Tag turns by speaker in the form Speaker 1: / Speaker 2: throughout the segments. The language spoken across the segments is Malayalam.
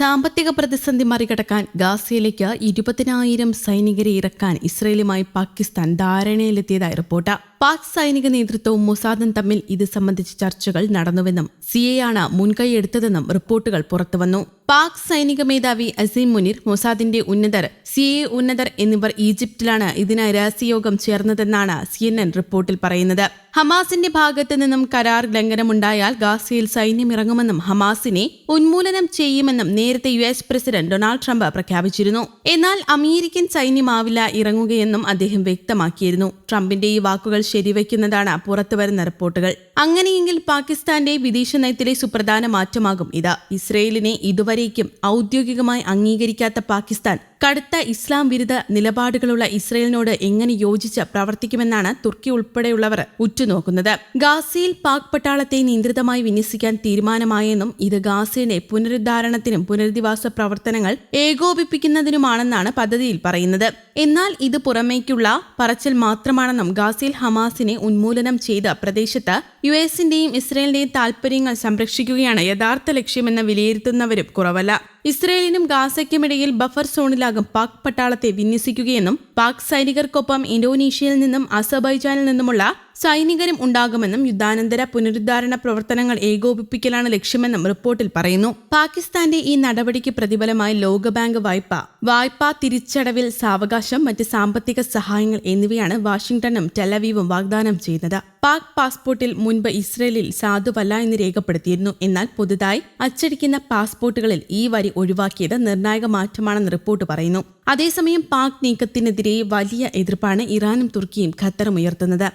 Speaker 1: സാമ്പത്തിക പ്രതിസന്ധി മറികടക്കാൻ ഗാസയിലേക്ക് ഇരുപതിനായിരം സൈനികരെ ഇറക്കാൻ ഇസ്രയേലുമായി പാകിസ്ഥാൻ ധാരണയിലെത്തിയതായി റിപ്പോർട്ട്. പാക് സൈനിക നേതൃത്വവും മൊസാദും തമ്മിൽ ഇത് സംബന്ധിച്ച ചർച്ചകൾ നടന്നുവെന്നും സിയെയാണ് മുൻകൈയെടുത്തതെന്നും റിപ്പോർട്ടുകൾ പുറത്തുവന്നു. പാക് സൈനിക മേധാവി അസീം മുനിർ മൊസാദിന്റെ ഉന്നതർ സി എ ഉന്നതർ എന്നിവർ ഈജിപ്തിലാണ് ഇതിനായി രഹസ്യയോഗം ചേർന്നതെന്നാണ് സി എൻ എൻ റിപ്പോർട്ടിൽ പറയുന്നത്. ഹമാസിന്റെ ഭാഗത്തു നിന്നും കരാർ ലംഘനമുണ്ടായാൽ ഗാസയിൽ സൈന്യം ഇറങ്ങുമെന്നും ഹമാസിനെ ഉന്മൂലനം ചെയ്യുമെന്നും നേരത്തെ U S president Donald Trump പ്രഖ്യാപിച്ചിരുന്നു. എന്നാൽ അമേരിക്കൻ സൈന്യമാവില്ല ഇറങ്ങുകയെന്നും അദ്ദേഹം വ്യക്തമാക്കിയിരുന്നു. ട്രംപിന്റെ ഈ വാക്കുകൾ ശരിവയ്ക്കുന്നതാണ് പുറത്തുവരുന്ന റിപ്പോർട്ടുകൾ. അങ്ങനെയെങ്കിൽ പാകിസ്ഥാന്റെ വിദേശ നയത്തിലെ സുപ്രധാന മാറ്റമാകും. ഇത് ഇസ്രയേലിനെ ഇതുവരേക്കും ഔദ്യോഗികമായി അംഗീകരിക്കാത്ത പാകിസ്ഥാൻ കടുത്ത ഇസ്ലാം വിരുദ്ധ നിലപാടുകളുള്ള ഇസ്രയേലിനോട് എങ്ങനെ യോജിച്ച് പ്രവർത്തിക്കുമെന്നാണ് തുർക്കി ഉൾപ്പെടെയുള്ളവർ ഉറ്റുനോക്കുന്നത്. ഗാസയിൽ പാക് പട്ടാളത്തെ നിയന്ത്രിതമായി വിന്യസിക്കാൻ തീരുമാനമായെന്നും ഇത് ഗാസയുടെ പുനരുദ്ധാരണത്തിനും പുനരധിവാസ പ്രവർത്തനങ്ങൾ ഏകോപിപ്പിക്കുന്നതിനുമാണെന്നാണ് പദ്ധതിയിൽ പറയുന്നത്. എന്നാൽ ഇത് പുറമേക്കുള്ള പറച്ചിൽ മാത്രമാണെന്നും ഗാസയിൽ ഹമാസിനെ ഉന്മൂലനം ചെയ്ത പ്രദേശത്ത് യു എസിന്റെയും ഇസ്രയേലിന്റെയും താൽപര്യങ്ങൾ സംരക്ഷിക്കുകയാണ് യഥാർത്ഥ ലക്ഷ്യമെന്ന് വിലയിരുത്തുന്നവരും കുറവല്ല. ഇസ്രയേലിനും ഗാസയ്ക്കുമിടയിൽ ബഫർ സോണിലാകും പാക് പട്ടാളത്തെ വിന്യസിക്കുകയെന്നും പാക് സൈനികർക്കൊപ്പം ഇന്തോനേഷ്യയിൽ നിന്നും അസർബൈജാനിൽ നിന്നുമുള്ള സൈനികരും ഉണ്ടാകുമെന്നും യുദ്ധാനന്തര പുനരുദ്ധാരണ പ്രവർത്തനങ്ങൾ ഏകോപിപ്പിക്കലാണ് ലക്ഷ്യമെന്നും റിപ്പോർട്ടിൽ പറയുന്നു. പാകിസ്ഥാന്റെ ഈ നടപടിക്ക് പ്രതിഫലമായി ലോകബാങ്ക് വായ്പ വായ്പാ തിരിച്ചടവിൽ സാവകാശം മറ്റ് സാമ്പത്തിക സഹായങ്ങൾ എന്നിവയാണ് വാഷിംഗ്ടണും ടെലവീവും വാഗ്ദാനം ചെയ്യുന്നത്. പാക് പാസ്പോർട്ടിൽ മുൻപ് ഇസ്രയേലിൽ സാധുവല്ല എന്ന് രേഖപ്പെടുത്തിയിരുന്നു. എന്നാൽ പുതുതായി അച്ചടിക്കുന്ന പാസ്പോർട്ടുകളിൽ ഈ വരി ഒഴിവാക്കിയത് നിർണായക മാറ്റമാണെന്ന് റിപ്പോർട്ട് പറയുന്നു. അതേസമയം പാക് നീക്കത്തിനെതിരെ വലിയ എതിർപ്പാണ് ഇറാനും തുർക്കിയും ഖത്തറും ഉയർത്തുന്നത്.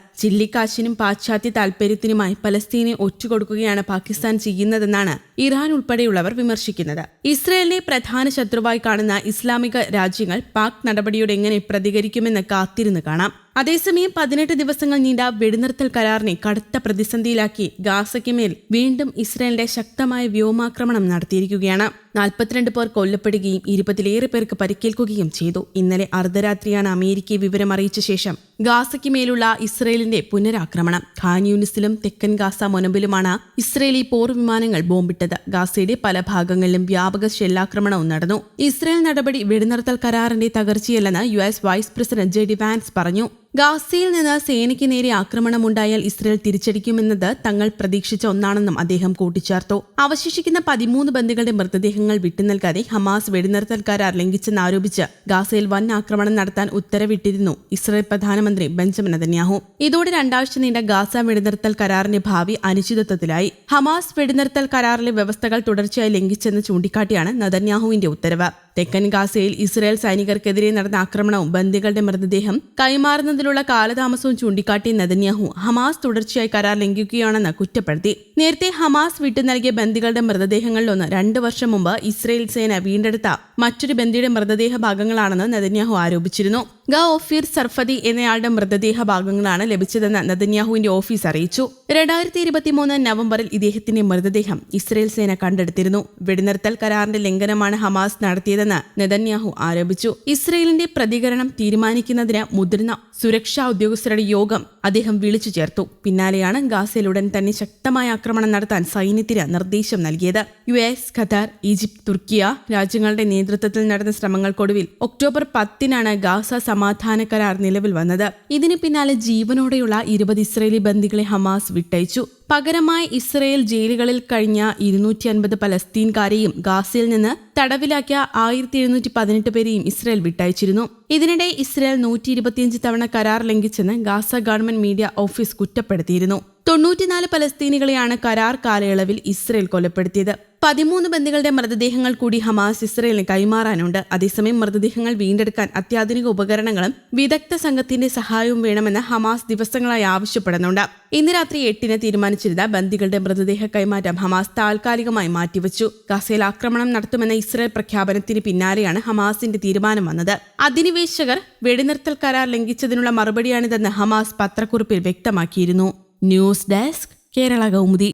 Speaker 1: ചില്ലിക്കാശിനും പാശ്ചാത്യ താൽപര്യത്തിനുമായി പലസ്തീനെ ഒറ്റുകൊടുക്കുകയാണ് പാകിസ്ഥാൻ ചെയ്യുന്നതെന്നാണ് ഇറാൻ ഉൾപ്പെടെയുള്ളവർ വിമർശിക്കുന്നത്. ഇസ്രയേലിനെ പ്രധാന ശത്രുവായി കാണുന്ന ഇസ്ലാമിക രാജ്യങ്ങൾ പാക് നടപടിയോട് എങ്ങനെ പ്രതികരിക്കുമെന്ന് കാത്തിരുന്ന് കാണാം. അതേസമയം പതിനെട്ട് ദിവസങ്ങൾ നീണ്ട വെടിനിർത്തൽ കരാറിനെ കടുത്ത പ്രതിസന്ധിയിലാക്കി ഗാസയ്ക്ക് മേൽ വീണ്ടും ഇസ്രയേലിന്റെ ശക്തമായ വ്യോമാക്രമണം നടത്തിയിരിക്കുകയാണ്. നാൽപ്പത്തിരണ്ട് പേർ കൊല്ലപ്പെടുകയും ഇരുപതിലേറെ പേർക്ക് പരിക്കേൽക്കുകയും ചെയ്തു. ഇന്നലെ അർദ്ധരാത്രിയാണ് അമേരിക്ക വിവരം അറിയിച്ച ശേഷം ഗാസയ്ക്ക് മേലുള്ള ഇസ്രയേലിന്റെ പുനരാക്രമണം. ഖാൻ യൂണിസിലും തെക്കൻ ഗാസ മുനമ്പിലുമാണ് ഇസ്രയേലി പോർ വിമാനങ്ങൾ ബോംബിട്ടത്. ഗാസയുടെ പല ഭാഗങ്ങളിലും വ്യാപക ഷെല്ലാക്രമണവും നടന്നു. ഇസ്രയേൽ നടപടി വെടിനിർത്തൽ കരാറിന്റെ തകർച്ചയല്ലെന്ന് U S vice president J D Vance പറഞ്ഞു. ഗാസയിൽ നിന്ന് സേനയ്ക്ക് നേരെ ആക്രമണമുണ്ടായാൽ ഇസ്രയേൽ തിരിച്ചടിക്കുമെന്നത് തങ്ങൾ പ്രതീക്ഷിച്ച ഒന്നാണെന്നും അദ്ദേഹം കൂട്ടിച്ചേർത്തു. അവശേഷിക്കുന്ന പതിമൂന്ന് ബന്ധുക്കളുടെ മൃതദേഹങ്ങൾ വിട്ടുനൽകാതെ ഹമാസ് വെടിനിർത്തൽ കരാർ ലംഘിച്ചെന്നാരോപിച്ച് ഗാസയിൽ വൻ ആക്രമണം നടത്താൻ ഉത്തരവിട്ടിരുന്നു ഇസ്രയേൽ പ്രധാനമന്ത്രി ബെഞ്ചമിൻ അതന്യാഹു ഇതോടെ രണ്ടാഴ്ച നീണ്ട ഗാസ വെടിനിർത്തൽ കരാറിന്റെ ഭാവി അനിശ്ചിതത്വത്തിലായി. ഹമാസ് വെടിനിർത്തൽ കരാറിലെ വ്യവസ്ഥകൾ തുടർച്ചയായി ലംഘിച്ചെന്ന് ചൂണ്ടിക്കാട്ടിയാണ് നദന്യാഹുവിന്റെ ഉത്തരവ്. തെക്കൻ ഗാസയിൽ ഇസ്രായേൽ സൈനികർക്കെതിരെ നടന്ന ആക്രമണവും ബന്ദികളുടെ മൃതദേഹം കൈമാറുന്നതിലുള്ള കാലതാമസവും ചൂണ്ടിക്കാട്ടി നെതന്യാഹു ഹമാസ് തുടർച്ചയായി കരാർ ലംഘിക്കുകയാണെന്ന് കുറ്റപ്പെടുത്തി. നേരത്തെ ഹമാസ് വിട്ടു നൽകിയ ബന്ദികളുടെ മൃതദേഹങ്ങളിലൊന്ന് രണ്ടു വർഷം മുമ്പ് ഇസ്രായേൽ സേന വീണ്ടെടുത്ത മറ്റൊരു ബന്ദിയുടെ മൃതദേഹ ഭാഗങ്ങളാണെന്ന് നെതന്യാഹു ആരോപിച്ചിരുന്നു. ഗ ഒഫീർ സർഫദി എന്നയാളുടെ മൃതദേഹ ഭാഗങ്ങളാണ് ലഭിച്ചതെന്ന് നദന്യാഹുവിന്റെ ഓഫീസ് അറിയിച്ചു. രണ്ടായിരത്തി ഇരുപത്തിമൂന്ന് നവംബറിൽ ഇദ്ദേഹത്തിന്റെ മൃതദേഹം ഇസ്രയേൽ സേന കണ്ടെടുത്തിരുന്നു. വെടിനിർത്തൽ കരാറിന്റെ ലംഘനമാണ് ഹമാസ് നടത്തിയതെന്ന് നെതന്യാഹു ആരോപിച്ചു. ഇസ്രയേലിന്റെ പ്രതികരണം തീരുമാനിക്കുന്നതിന് മുതിർന്ന സുരക്ഷാ ഉദ്യോഗസ്ഥരുടെ യോഗം അദ്ദേഹം വിളിച്ചു ചേർത്തു. പിന്നാലെയാണ് ഗാസയിൽ ഉടൻ തന്നെ ശക്തമായ ആക്രമണം നടത്താൻ സൈന്യത്തിന് നിർദ്ദേശം നൽകിയത്. U S Qatar Egypt Turkiye രാജ്യങ്ങളുടെ നേതൃത്വത്തിൽ നടന്ന ശ്രമങ്ങൾക്കൊടുവിൽ ഒക്ടോബർ പത്തിനാണ് ഗാസ സമാധാന കരാർ നിലവിൽ വന്നത്. ഇതിന് പിന്നാലെ ജീവനോടെയുള്ള ഇരുപത് ഇസ്രയേലി ബന്ദികളെ ഹമാസ് വിട്ടയച്ചു. പകരമായി ഇസ്രയേൽ ജയിലുകളിൽ കഴിഞ്ഞ ഇരുന്നൂറ്റി അൻപത് പലസ്തീൻകാരെയും ഗാസയിൽ നിന്ന് തടവിലാക്കിയ ആയിരത്തി എഴുന്നൂറ്റി പതിനെട്ട് പേരെയും ഇസ്രയേൽ വിട്ടയച്ചിരുന്നു. ഇതിനിടെ ഇസ്രായേൽ നൂറ്റി ഇരുപത്തിയഞ്ച് തവണ കരാർ ലംഘിച്ചെന്ന് ഗാസ ഗവൺമെന്റ് മീഡിയ ഓഫീസ് കുറ്റപ്പെടുത്തിയിരുന്നു. തൊണ്ണൂറ്റിനാല് പലസ്തീനികളെയാണ് കരാർ കാലയളവിൽ ഇസ്രയേൽ കൊലപ്പെടുത്തിയത്. പതിമൂന്ന് ബന്ദികളുടെ മൃതദേഹങ്ങൾ കൂടി ഹമാസ് ഇസ്രയേലിന് കൈമാറാനുണ്ട്. അതേസമയം മൃതദേഹങ്ങൾ വീണ്ടെടുക്കാൻ അത്യാധുനിക ഉപകരണങ്ങളും വിദഗ്ധ സംഘത്തിന്റെ സഹായവും വേണമെന്ന് ഹമാസ് ദിവസങ്ങളായി ആവശ്യപ്പെടുന്നുണ്ട്. ഇന്ന് രാത്രി എട്ടിന് തീരുമാനിച്ചിരുന്ന ബന്ദികളുടെ മൃതദേഹ കൈമാറ്റം ഹമാസ് താൽക്കാലികമായി മാറ്റിവെച്ചു. ഗസയിൽ ആക്രമണം നടത്തുമെന്ന ഇസ്രയേൽ പ്രഖ്യാപനത്തിന് പിന്നാലെയാണ് ഹമാസിന്റെ തീരുമാനം വന്നത്. അധിനിവേശകർ വെടിനിർത്തൽ കരാർ ലംഘിച്ചതിനുള്ള മറുപടിയാണിതെന്ന് ഹമാസ് പത്രക്കുറിപ്പിൽ വ്യക്തമാക്കിയിരുന്നു. News desk Kerala Kaumudi.